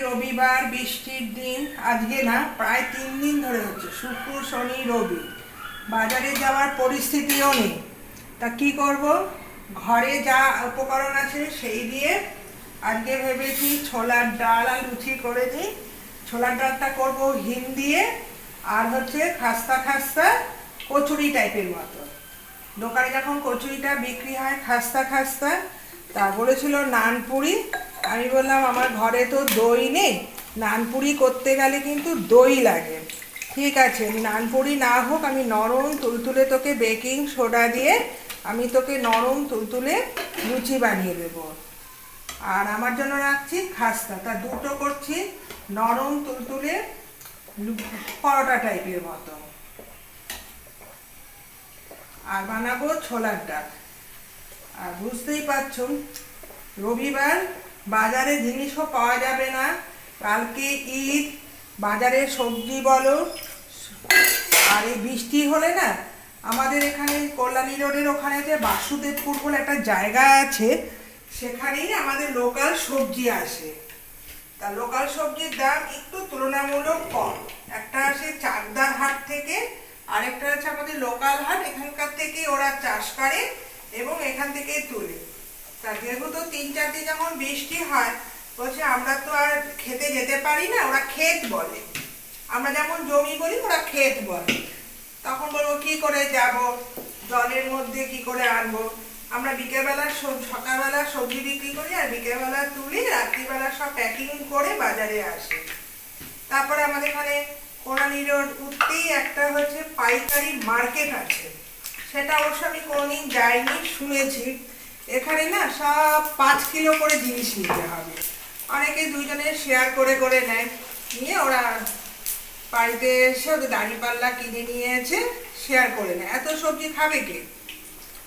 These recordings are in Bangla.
রবিবার বৃষ্টির দিন আজকে না, প্রায় তিন দিন ধরে হচ্ছে, শুক্র, শনি, রবি। বাজারে যাওয়ার পরিস্থিতিও নেই। তা কি করব? ঘরে যা উপকরণ আছে সেই দিয়ে আজকে ভেবেছি ছোলার ডাল আর লুচি করে দিই। ছোলার ডালটা করব হিম দিয়ে আর হচ্ছে খাস্তা খাস্তা কচুরি টাইপের মতো। দোকানে যখন কচুরিটা বিক্রি হয় খাস্তা খাস্তা, তা বলেছিল নানপুরি। আমি বললাম, আমার ঘরে তো দই নেই, নানপুরি করতে গেলে কিন্তু দই লাগে। ঠিক আছে, নানপুরি না হোক, আমি নরম তুলতুলে তোকে বেকিং সোডা দিয়ে, আমি তোকে নরম তুলতুলে লুচি বানিয়ে দেবো। আর আমার জন্য রাখছি খাস্তা। তা দুটো করছি নরম তুলতুলে পরোটা টাইপের মতো। আর বানাবো ছোলার ডাল। আর বুঝতেই পারছ, রবিবার বাজারে জিনিসও পাওয়া যাবে না। কালকে ঈদ, বাজারে সবজি বলো, আর এই বৃষ্টি হলে না, আমাদের এখানে কল্যাণী রোডের ওখানে যে বাসুদেবপুর বলে একটা জায়গা আছে, সেখানেই আমাদের লোকাল সবজি আসে। তা লোকাল সবজির দাম একটু তুলনামূলক কম। একটা আসে চাকদার হাট থেকে, আরেকটা আছে আমাদের লোকাল হাট, এখানকার থেকে ওরা চাষ করে এবং এখান থেকেই তুলে। তা যেহেতু তিন চার দিন যখন বৃষ্টি হয়, বলছে আমরা তো আর খেতে যেতে পারি না, ওরা ক্ষেত বলে। আমরা যেমন জমি বলি, ওরা ক্ষেত বলে। তখন বলব, কি করে যাব? জলের মধ্যে কি করে আনব? আমরা বিকেলবেলা সকালবেলা সবজি বিক্রি করি আর বিকেলবেলা তুলি, রাত্রিবেলা সব প্যাকিং করে বাজারে আসি। তারপরে আমাদের এখানে কোনালি রোড উঠতেই একটা হচ্ছে পাইকারি মার্কেট আছে। সেটা অবশ্য আমি কোনোদিন যাইনি, শুনেছি। এখানে না সব পাঁচ কিলো করে জিনিস নিতে হবে। অনেকে দুজনে শেয়ার করে করে নেয়। নিয়ে ওরা বাড়িতে এসে ওদের দাঁড়িপাল্লা কিনে নিয়েছে শেয়ার করে নেয়। এত সবজি খাবে কে?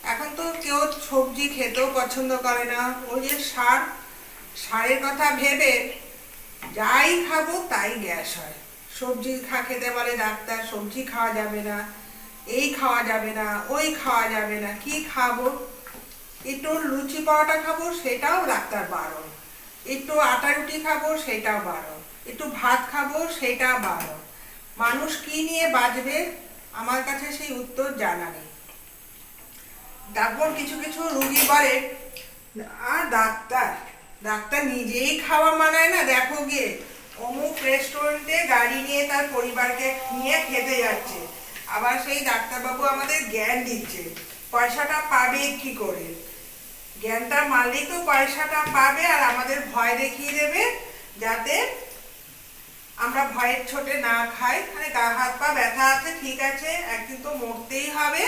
এখন তো কেউ সবজি খেতেও পছন্দ করে না। ওই যে সার, সারের কথা ভেবে যাই খাব তাই গ্যাস হয়। সবজি খা, খেতে বলে ডাক্তার, সবজি খাওয়া যাবে না, এই খাওয়া যাবে না, ওই খাওয়া যাবে না, কি খাব? একটু লুচি পরোটা খাব, সেটাও ডাক্তার বারণ। একটু আটা রুটি খাব, সেটাও বারণ। একটু ভাত খাব সেটা বারণ। মানুষ কি নিয়ে বাঁচবে, আমার কাছে সেই উত্তর জানা নেই। তারপর কিছু কিছু রুগী বলে, আর ডাক্তার ডাক্তার নিজেই খাওয়া মানায় না, দেখো গিয়ে। অমুক রেস্টুরেন্টে গাড়ি নিয়ে তার পরিবারকে নিয়ে খেতে যাচ্ছে। আবার সেই ডাক্তারবাবু আমাদের জ্ঞান দিচ্ছে। পয়সাটা পাবে কি করে? জ্ঞানটা তো পয়সাটা পাবে আর আমাদের ভয় দেখিয়ে দেবে যাতে আমরা ভয়ের ছোটে না খাই। মানে গা, হাত, পা ব্যথা আছে, ঠিক আছে, একদিন তো মরতেই হবে।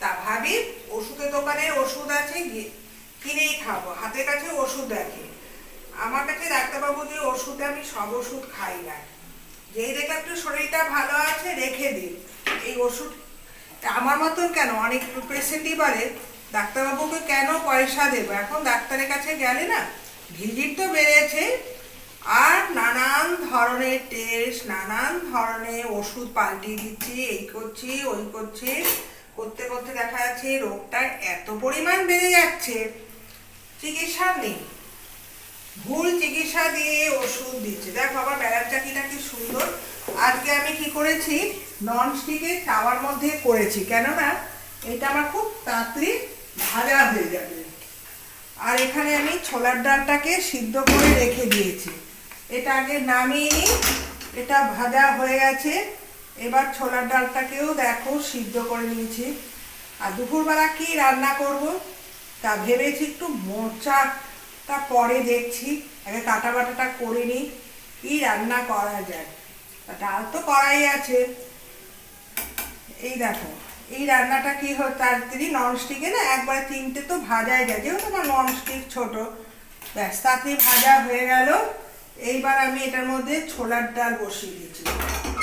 তা ভাবি ওষুধের দোকানে ওষুধ আছে কিনেই খাব। হাতের কাছে ওষুধ রাখি আমার কাছে ডাক্তারবাবু যে ওষুধ আমি সব ওষুধ খাই না। যেই দেখে একটু শরীরটা ভালো আছে, রেখে দিন এই ওষুধ আমার মতন কেন? অনেক পেশেন্টই বলে, ডাক্তারবাবুকে কেন পয়সা দেবো? এখন ডাক্তারের কাছে গেলে না ভিজিট তো বেড়েছে। আর নানান ধরনের টেস্ট নানান ধরনের ওষুধ পাল্টিয়ে দিচ্ছি, এই করছি, ওই করছি। করতে করতে দেখা যাচ্ছে রোগটা এত পরিমাণ বেড়ে যাচ্ছে। চিকিৎসা নেই। ভুল চিকিৎসা দিয়ে ওষুধ দিচ্ছে। দেখো আবার বেড়ার চাকিটা কি সুন্দর। আজকে আমি কি করেছি? নন স্টিকে তাওয়ার মধ্যে করেছি। কেননা এটা আমার খুব তাড়াতাড়ি ভাজা হয়ে যাবে। আর এখানে আমি ছোলার ডালটাকে সিদ্ধ করে রেখে দিয়েছি। এটা আগে নামিয়ে নিই। এটা ভাজা হয়ে গেছে। এবার ছোলার ডালটাকেও দেখো সিদ্ধ করে নিয়েছি। আর দুপুরবেলা কি রান্না করব? তা ভেবেছি একটু মোচাটা পরে দেখছি। আগে কাটা বাটাটা করে নিই। কি রান্না করা যায়? ডাল তো করাই আছে। এই দেখো, এই রান্নাটা কি হয় তাড়াতাড়ি ননস্টিকে না একবারে তিনটে তো ভাজাই যায়, যেহেতু আমার ননস্টিক ছোট। ব্যাস তাড়াতাড়ি ভাজা হয়ে গেল। এইবার আমি এটার মধ্যে ছোলার ডাল বসিয়ে দিচ্ছি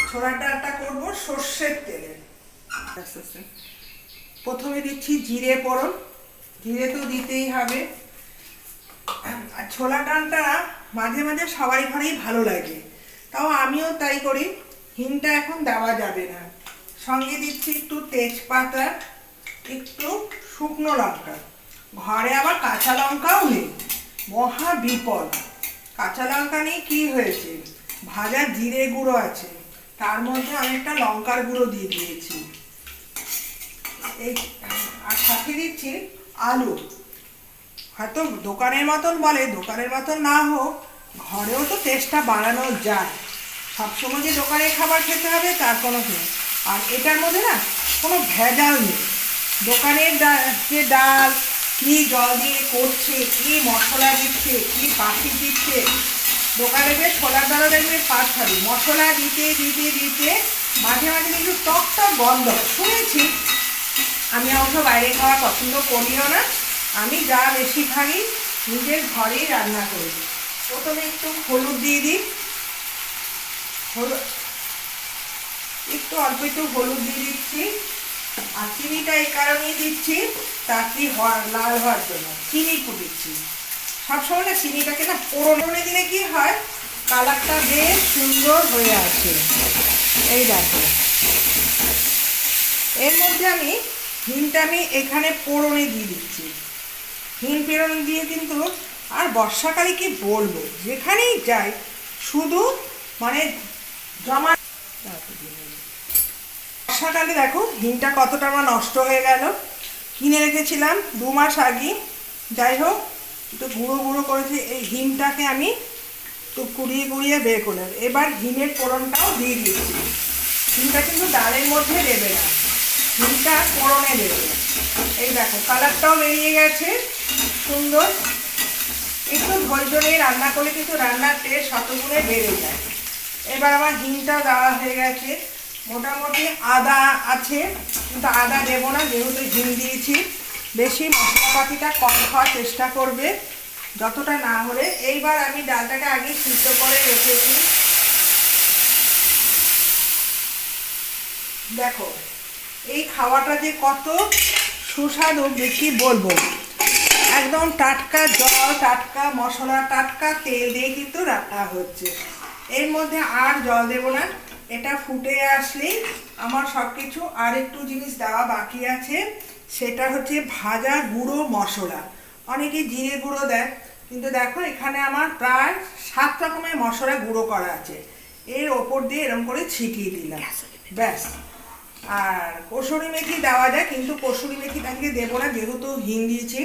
ছোলার ডালটা করব সর্ষের তেলে। প্রথমে দিচ্ছি জিরে ফোড়ন। জিরে তো দিতেই হবে। আর ছোলা ডালটা মাঝে মাঝে সবাই ঘরেই ভালো লাগে। তাও আমিও তাই করি। হিংটা এখন দেওয়া যাবে না। সঙ্গে দিচ্ছি একটু তেজপাতা, একটু শুকনো লঙ্কা। ঘরে আবার কাঁচা লঙ্কাও নেই। মহা বিপদ। কাঁচা লঙ্কা নিয়ে কী হয়েছে? ভাজা জিরে গুঁড়ো আছে। তার মধ্যে আমি একটা লঙ্কার গুঁড়ো দিয়ে দিয়েছি। এই, আর সাথে দিচ্ছি আলু। হয়তো দোকানের মতন বলে, দোকানের মতন না হোক, ঘরেও তো টেস্টটা বাড়ানো যায়। সবসময় যে দোকানের খাবার খেতে হবে, তার কোনো নেই। আর এটার মধ্যে না কোনো ভেজাল নেই। দোকানের যে ডাল, কী জল দিয়ে করছে, কী মশলা দিচ্ছে, কী পাখি দিচ্ছে, দোকানে বেশ ছোলার ডালও দেখবে, পাঁচ ছাড়ি মশলা দিতে দিতে দিতে মাঝে মাঝে কিন্তু টক টক গন্ধ শুনেছি। আমি অবশ্য বাইরে খাওয়া পছন্দ করিও না। আমি যা বেশিরভাগই নিজের ঘরেই রান্না করি। প্রথমে একটু হলুদ দিয়ে দিই। হলুদ। একটু অল্প একটু হলুদ দিয়ে দিচ্ছি। আর চিনিটা এই কারণেই দিচ্ছি তাড়াতাড়ি হওয়ার লাল হওয়ার জন্য। চিনি একটু দিচ্ছি। সবসময় না চিনিটাকে না পোড়নে দিলে কি হয়, কালারটা বেশ সুন্দর হয়ে আসে। এই দেখো। এর মধ্যে আমি হিমটা আমি এখানে পোড়নে দিয়ে দিচ্ছি। হিম পেরন দিয়ে কিন্তু আর বর্ষাকালে কি বলব? যেখানেই যাই, শুধু মানে জমা বর্ষাকালে দেখো হিমটা কতটা আমার নষ্ট হয়ে গেল। কিনে রেখেছিলাম দু মাস আগে। যাই হোক, একটু গুঁড়ো গুঁড়ো করেছি। এই হিমটাকে আমি একটু কুড়িয়ে কুড়িয়ে বের করলাম এবার হিমের ফোড়নটাও দিয়ে দিয়েছি হিমটা কিন্তু ডালের মধ্যে দেবে না। হিমটা ফোড়নে দেবে। এই দেখো, কালারটাও বেরিয়ে গেছে। সুন্দর। একটু ধৈর্য নিয়ে রান্না করলে কিন্তু রান্নার টেস্ট শতগুণে বেড়ে যায়। এবার আমার হিমটা দেওয়া হয়ে গেছে। মোটামুটি আদা আছে, কিন্তু আদা দেবো না, যেহেতু হিম দিয়েছি। বেশি মশলাপাতিটা কম খাওয়ার চেষ্টা করবে, যতটা না হলে। এইবার আমি ডালটাকে আগে সিদ্ধ করে রেখেছি। দেখো, এই খাওয়াটা যে কত সুস্বাদু বেশি বলব? একদম টাটকা জল, টাটকা মশলা, টাটকা তেল দিয়ে কিন্তু রান্না হচ্ছে। এর মধ্যে আর জল দেবো না। এটা ফুটে আসলেই আমার সব কিছু আর একটু জিনিস দেওয়া বাকি আছে। সেটা হচ্ছে ভাজা গুঁড়ো মশলা। অনেকে জিরে গুঁড়ো দেয়, কিন্তু দেখো এখানে আমার প্রায় সাত রকমের মশলা গুঁড়ো করা আছে। এর ওপর দিয়ে এরকম করে ছিটিয়ে দিলাম। ব্যাস। আর কসুরি মেথি দেওয়া যায়, কিন্তু কসুরি মেথি আজকে দেবো না, যেহেতু হিং দিয়েছি।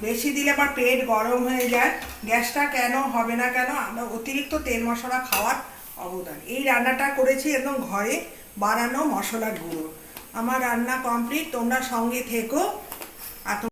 বেশি দিলে আবার পেট গরম হয়ে যায়। গ্যাসটা কেন হবে না কেন? আমরা অতিরিক্ত তেল মশলা খাওয়ার অবদান। এই রান্নাটা করেছি একদম ঘরে বানানো মশলা গুঁড়ো। আমার রান্না কমপ্লিট, তোমরা সঙ্গে থেকো। আর